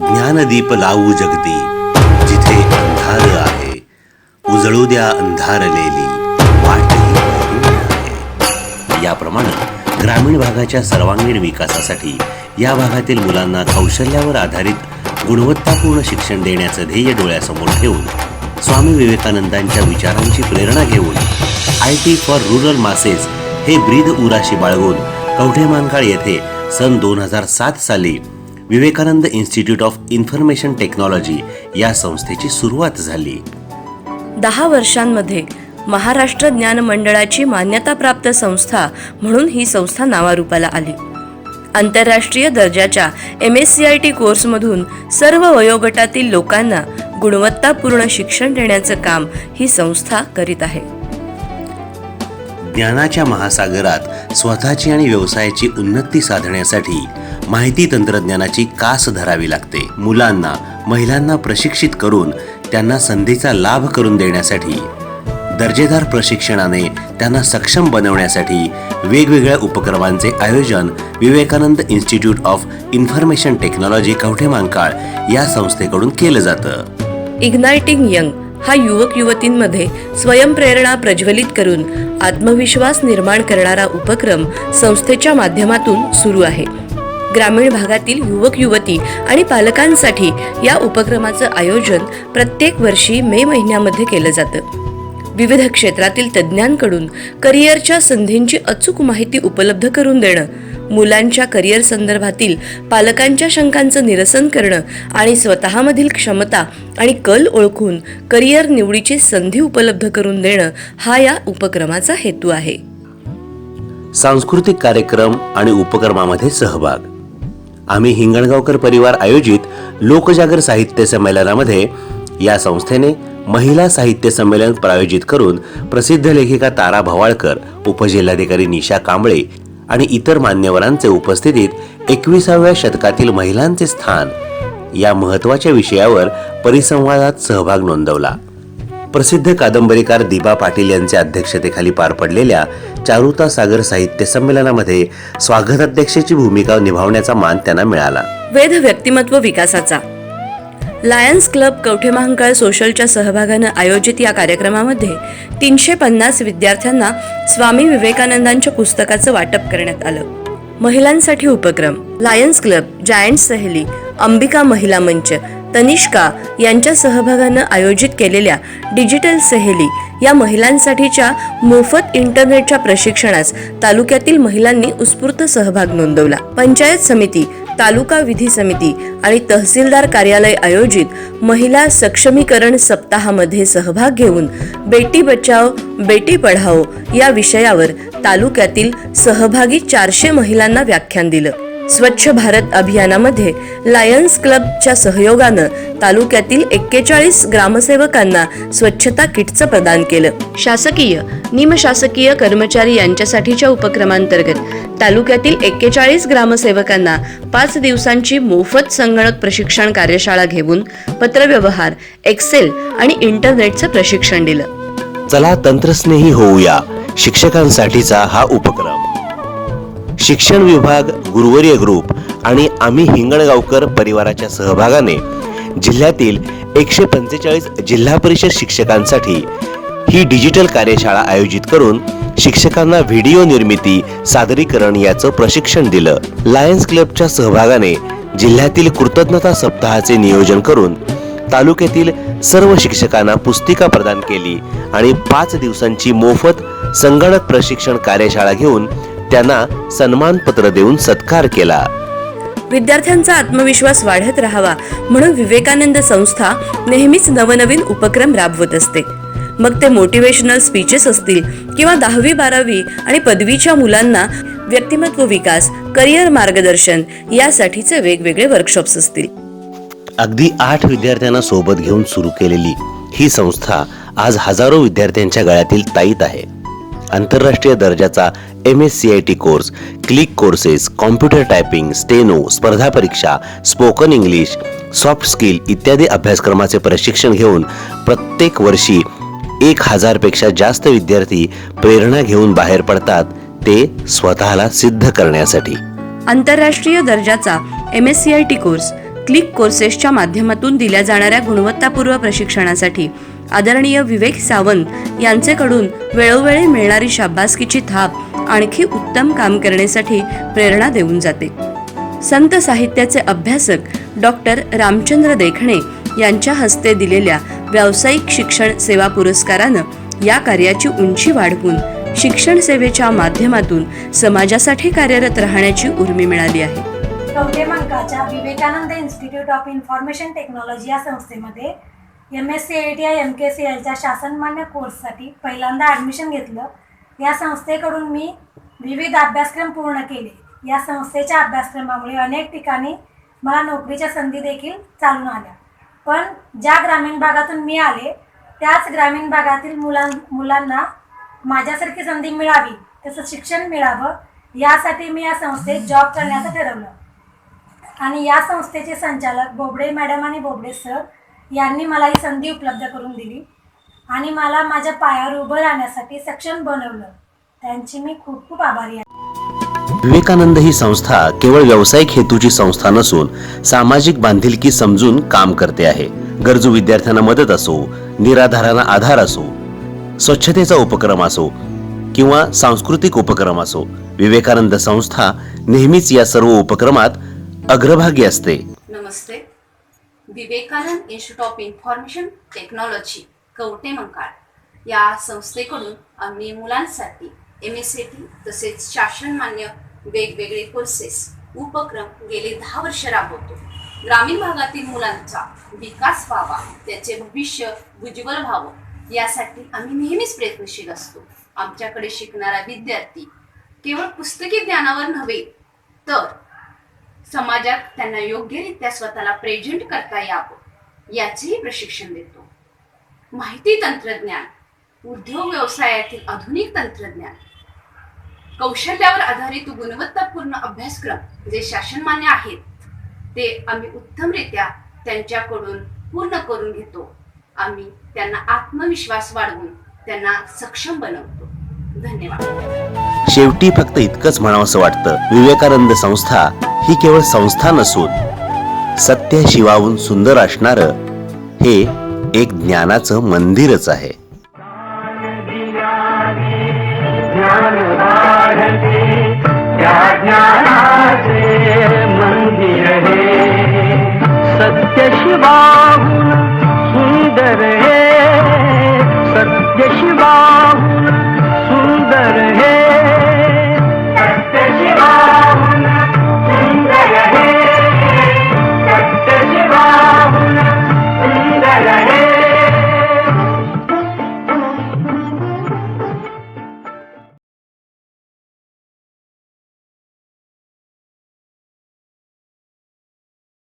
ज्ञानदीप लावू जगती जिथे अंधार आहे. उजळू द्या अंधारलेली वाटही याप्रमाणे ग्रामीण भागाच्या सर्वांगीण विकासासाठी या भागातील मुलांना कौशल्यावर आधारित गुणवत्तापूर्ण शिक्षण देण्याचं ध्येय डोळ्यासमोर ठेवून स्वामी विवेकानंदांच्या विचारांची प्रेरणा घेऊन I T for rural masses हे ब्रीद उराशी बाळगून कवठेमानकाळ येथे सन दोन हजार सात साली Vivekanand institute of information technology या संस्थेची सुरुवात झाली. दहा वर्षांमध्ये महाराष्ट्र ज्ञान मंडळाची मान्यताप्राप्त संस्था म्हणून ही संस्था नावारूपाला आली. आंतरराष्ट्रीय दर्जाच्या M S C I T कोर्समधून सर्व वयोगटातील लोकांना गुणवत्तापूर्ण शिक्षण देण्याचं काम ही संस्था करीत आहे. ज्ञानाच्या महासागरात स्वतःची आणि व्यवसायाची उन्नती साधण्यासाठी माहिती तंत्रज्ञानाची कास धरावी लागते. मुलांना महिलांना प्रशिक्षित करून त्यांना संधीचा लाभ करून देण्यासाठी दर्जेदार प्रशिक्षणाने त्यांना सक्षम बनवण्यासाठी वेगवेगळ्या उपक्रमांचे आयोजन Vivekanand institute of information technology Kavathemahankal या संस्थेकडून केलं जातं. इग्नायटिंग यंग हा युवक युवतींमध्ये स्वयंप्रेरणा प्रज्वलित करून आत्मविश्वास निर्माण करणारा उपक्रम संस्थेच्या माध्यमातून सुरू आहे. ग्रामीण भागातील युवक युवती आणि पालकांसाठी या उपक्रमाचं आयोजन प्रत्येक वर्षी मे महिन्यामध्ये केलं जातं. विविध क्षेत्रातील तज्ज्ञांकडून करिअरच्या संधींची अचूक माहिती उपलब्ध करून देणं मुलांच्या करिअर संदर्भातील पालकांच्या शंकांचं निरसन करणं आणि स्वतःमधील क्षमता आणि कल ओळखून करिअर निवडीची संधी उपलब्ध करून देणं हा या उपक्रमाचा हेतू आहे. सांस्कृतिक कार्यक्रम आणि उपक्रमामध्ये सहभाग. आम्ही हिंगणगावकर परिवार आयोजित लोकजागर साहित्य संमेलनामध्ये या संस्थेने महिला साहित्य संमेलन प्रायोजित करून प्रसिद्ध लेखिका तारा भवाळकर उपजिल्हाधिकारी निशा कांबळे आणि इतर मान्यवरांचे उपस्थितीत एकविसाव्या शतकातील महिलांचे स्थान या महत्त्वाच्या विषयावर परिसंवादात सहभाग नोंदवला. प्रसिद्ध कादंबरीकार दिबा पाटील यांच्या अध्यक्षतेखाली पार पडलेल्या चारुता सागर साहित्य संमेलनामध्ये स्वागताध्यक्षाची भूमिका निभावण्याचा मान त्यांना मिळाला. वेध व्यक्तिमत्व विकासाचा. लायन्स क्लब कवठेमहांकाळ सोशलच्या सहभागानं आयोजित या कार्यक्रमामध्ये तीनशे पन्नास विद्यार्थ्यांना स्वामी विवेकानंदांच्या पुस्तकाचं वाटप करण्यात आलं. महिलांसाठी उपक्रम लायन्स क्लब जायंट सहेली अंबिका महिला मंच तनिष्का यांच्या सहभागानं आयोजित केलेल्या डिजिटल सहेली या महिलांसाठीच्या मोफत इंटरनेटच्या प्रशिक्षणास तालुक्यातील महिलांनी उत्स्फूर्त सहभाग नोंदवला. पंचायत समिती तालुका विधी समिती आणि तहसीलदार कार्यालय आयोजित महिला सक्षमीकरण सप्ताहामध्ये सहभाग घेऊन बेटी बचाव बेटी पढाओ या विषयावर तालुक्यातील सहभागी चारशे महिलांना व्याख्यान दिलं. स्वच्छ भारत अभियानामध्ये लायन्स क्लबच्या सहयोगानं तालुक्यातील एक्केचाळीस ग्रामसेवकांना स्वच्छता किटचं प्रदान केलं. शासकीय निमशासकीय कर्मचारी यांच्यासाठीच्या उपक्रमांतर्गत तालुक्यातील एक्केचाळीस ग्रामसेवकांना पाच दिवसांची मोफत संगणक प्रशिक्षण कार्यशाळा घेऊन पत्रव्यवहार एक्सेल आणि इंटरनेटचं प्रशिक्षण दिलं. चला तंत्रस्नेही होऊया. शिक्षकांसाठीचा हा उपक्रम. शिक्षण विभाग गुरुवर्य ग्रुप आणि आम्ही हिंगणगावकर परिवाराच्या सहभागाने जिल्ह्यातील एकशे पंचेचाळीस जिल्हा परिषद शिक्षकांसाठी ही डिजिटल कार्यशाळा आयोजित करून शिक्षकांना व्हिडिओ निर्मिती सादरीकरण याचं प्रशिक्षण दिलं. लायन्स क्लबच्या सहभागाने जिल्ह्यातील कृतज्ञता सप्ताहाचे नियोजन करून तालुक्यातील सर्व शिक्षकांना पुस्तिका प्रदान केली आणि पाच दिवसांची मोफत संगणक प्रशिक्षण कार्यशाळा घेऊन त्यांना सन्मानपत्र देऊन सत्कार केला. विद्यार्थ्यांचा आत्मविश्वास वाढत राहावा म्हणून विवेकानंद संस्था नेहमीच नवनवीन उपक्रम राबवत असते. मग ते मोटिवेशनल स्पीचेस असतील किंवा दहावी बारावी आणि पदवीच्या मुलांना व्यक्तिमत्व विकास करिअर मार्गदर्शन यासाठीचे वेगवेगळे वर्कशॉप्स असतील. अगदी आठ विद्यार्थ्यांना सोबत घेऊन सुरू केलेली ही संस्था आज हजारो विद्यार्थ्यांच्या गळ्यातील ताईत आहे. आंतरराष्ट्रीय दर्जाचा M S C I T course click courses computer typing steno स्पर्धा परीक्षा स्पोकन इंग्लिश सॉफ्ट स्किल इत्यादी अभ्यासक्रमाचे प्रशिक्षण घेऊन प्रत्येक वर्षी एक हजारपेक्षा जास्त विद्यार्थी प्रेरणा घेऊन बाहेर पडतात ते स्वतःला सिद्ध करण्यासाठी. आंतरराष्ट्रीय दर्जाचा M S C I T course click कोर्सेसच्या माध्यमातून दिल्या जाणाऱ्या गुणवत्तापूर्व प्रशिक्षणासाठी आदरणीय विवेक सावंत यांचेकडून वेळोवेळी मिळणारी शाबासकीची थाप आणखी उत्तम काम करण्यासाठी प्रेरणा देऊन जाते. संत साहित्याचे अभ्यासक डॉक्टर रामचंद्र देखणे यांच्या हस्ते दिलेल्या व्यावसायिक शिक्षण सेवा पुरस्कारानं या कार्याची उंची वाढवून शिक्षण सेवेच्या माध्यमातून समाजासाठी कार्यरत राहण्याची उर्मी मिळाली आहे. Vivekanand institute of information technology या संस्थेमध्ये M S C I T I M K C एलच्या शासनमान्य कोर्ससाठी पहिल्यांदा ॲडमिशन घेतलं. या संस्थेकडून मी विविध अभ्यासक्रम पूर्ण केले. या संस्थेच्या अभ्यासक्रमामुळे अनेक ठिकाणी मला नोकरीच्या संधी देखील चालून आल्या. पण ज्या ग्रामीण भागातून मी आले त्याच ग्रामीण भागातील मुलां मुलांना माझ्यासारखी संधी मिळावी तसं शिक्षण मिळावं यासाठी मी या संस्थेत जॉब करण्याचं ठरवलं. आणि या संस्थेचे संचालक बोबडे मॅडम आणि बोबडे सर यांनी मला ही संधी उपलब्ध करून दिली आणि मला माझ्या पायावर उभं राहण्यासाठी सक्षम बनवलं. त्यांची मी खूप खूप आभारी आहे. विवेकानंद ही संस्था केवळ व्यावसायिक हेतूची संस्था नसून सामाजिक बांधिलकी समजून काम करते आहे. गरजू विद्यार्थ्यांना मदत असो निराधारांना आधार असो स्वच्छतेचा उपक्रम असो किंवा सांस्कृतिक उपक्रम असो विवेकानंद संस्था नेहमीच या सर्व उपक्रमात अग्रभागी असते. नमस्ते. Vivekanand institute of information technology Kavathe Mahankal. या संस्थेकडून आम्ही मुलांसाठी एम एस सी टी तसेच शासनमान्य वेगवेगळे कोर्सेस उपक्रम गेले दहा वर्ष राबवतो. ग्रामीण भागातील मुलांचा विकास व्हावा त्याचे भविष्य उज्ज्वल व्हावं यासाठी आम्ही नेहमीच प्रयत्नशील असतो. आमच्याकडे शिकणारा विद्यार्थी केवळ पुस्तकी ज्ञानावर नव्हे तर समाजात त्यांना योग्यरित्या स्वतःला प्रेझेंट करता यावं याचेही प्रशिक्षण देतो. माहिती तंत्रज्ञान उद्योग व्यवसायातील आधुनिक तंत्रज्ञान कौशल्यावर आधारित गुणवत्तापूर्ण अभ्यासक्रम जे शासनमान्य आहेत ते आम्ही उत्तमरित्या त्यांच्याकडून पूर्ण करून घेतो. आम्ही त्यांना आत्मविश्वास वाढवून त्यांना सक्षम बनवतो. धन्यवाद. शेवटी फक्त इतकंच म्हणावंसं वाटतं. विवेकानंद संस्था ही केवळ संस्था नसून सत्य शिवाहून सुंदर असणारं हे एक ज्ञानाचं मंदिरच आहे सत्य शिवाहून सुंदर